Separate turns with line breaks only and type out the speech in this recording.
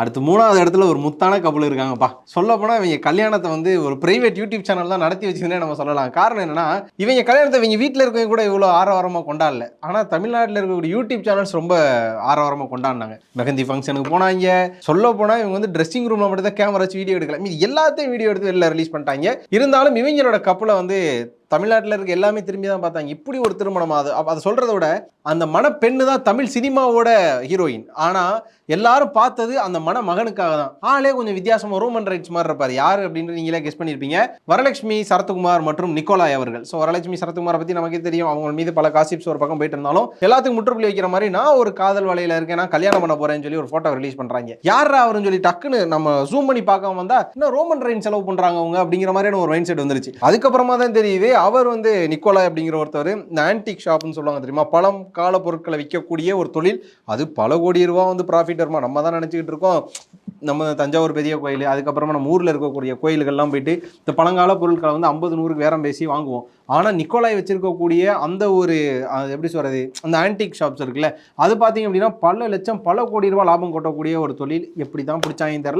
அடுத்து மூணாவது இடத்துல ஒரு முத்தான கப்பல் இருக்காங்கப்பா. சொல்ல போனால் இவங்க கல்யாணத்தை வந்து ஒரு பிரைவேட் யூடியூப் சேனல் தான் நடத்தி வச்சுருந்தே நம்ம சொல்லலாம். காரணம் என்னன்னா இவங்க கல்யாணத்தை இவங்க வீட்டில் இருக்கவங்க கூட இவ்வளோ ஆரவாரமாக கொண்டாடல. ஆனால் தமிழ்நாட்டில் இருக்கக்கூடிய யூடியூப் சேனல்ஸ் ரொம்ப ஆரவாரமாக கொண்டாடினாங்க. மெஹந்தி ஃபங்க்ஷனுக்கு போனாங்க. சொல்ல போனால் இவங்க வந்து ட்ரெஸ்ஸிங் ரூமில் மட்டும் தான் கேமரா வச்சு வீடியோ எடுக்கல. மீதி எல்லாத்தையும் வீடியோ எடுத்து வெளில ரிலீஸ் பண்ணிட்டாங்க. இருந்தாலும் இவங்களோட கப்பலை வந்து தமிழ்நாட்டில் இருக்க எல்லாமே திரும்பி தான் பார்த்தாங்க. இப்படி ஒரு திருமணம் அது. அதை சொல்கிறத விட அந்த மணப்பெண்ணு தான் தமிழ் சினிமாவோட ஹீரோயின் ஆனால் எல்லாரும் பார்த்தது அந்த மன மகனுக்காக தான். ஆளே கொஞ்சம் வித்தியாசமாக ரோமன் ரைட்ஸ் மாதிரி இருப்பார். யார் அப்படின்னு நீங்களே கெஸ் பண்ணியிருப்பீங்க வரலட்சுமி சரத்குமார் மற்றும் நிக்கோலாய் அவர்கள். ஸோ வரலட்சுமி சரத்குமாரை பற்றி நமக்கே தெரியும். அவங்க மீது பல காசிப்ஸ் ஒரு பக்கம் போயிட்டு இருந்தாலும் எல்லாத்துக்கும் முற்றுப்புள்ளி வைக்கிற மாதிரி நான் ஒரு காதல் வலையில் இருக்கேன். நான் கல்யாணம் பண்ண போகிறேன்னு சொல்லி ஒரு ஃபோட்டோ ரிலீஸ் பண்ணுறாங்க யாரா அவருன்னு சொல்லி டக்குன்னு நம்ம ஜூம் பண்ணி பார்க்காம வந்தால் இன்னும் ரோமன் ரைன் செலவு பண்ணுறாங்க அவங்க அப்படிங்கிற மாதிரியான ஒரு மைண்ட் செட் வந்துருச்சு. அதுக்கப்புறமா தான் தெரியுது அவர் வந்து நிக்கோலாய் அப்படிங்கிற ஒருத்தர் இந்த ஆன்டிக் ஷாப்னு சொல்லுவாங்க தெரியுமா? பழம் கால பொருட்களை விற்கக்கூடிய ஒரு தொழில். அது பல கோடி ரூபா வந்து ப்ராஃபிட் வருமா? நம்ம தான் நினச்சிக்கிட்டு இருக்கோம். நம்ம தஞ்சாவூர் பெரிய கோயில் அதுக்கப்புறமா நம்ம ஊரில் இருக்கக்கூடிய கோயில்கள்லாம் போயிட்டு இந்த பழங்கால பொருட்களை வந்து ஐம்பது நூறுக்கு வேறம் பேசி வாங்குவோம். ஆனால் நிக்கோலாய் வச்சிருக்கக்கூடிய அந்த ஒரு எப்படி சொல்கிறது அந்த ஆன்டிக் ஷாப்ஸ் இருக்குல்ல அது பார்த்தீங்க அப்படின்னா பல லட்சம் பல கோடி ரூபா லாபம் கொட்டக்கூடிய ஒரு தொழில். எப்படி தான் பிடிச்சாங்கன்னு தெரில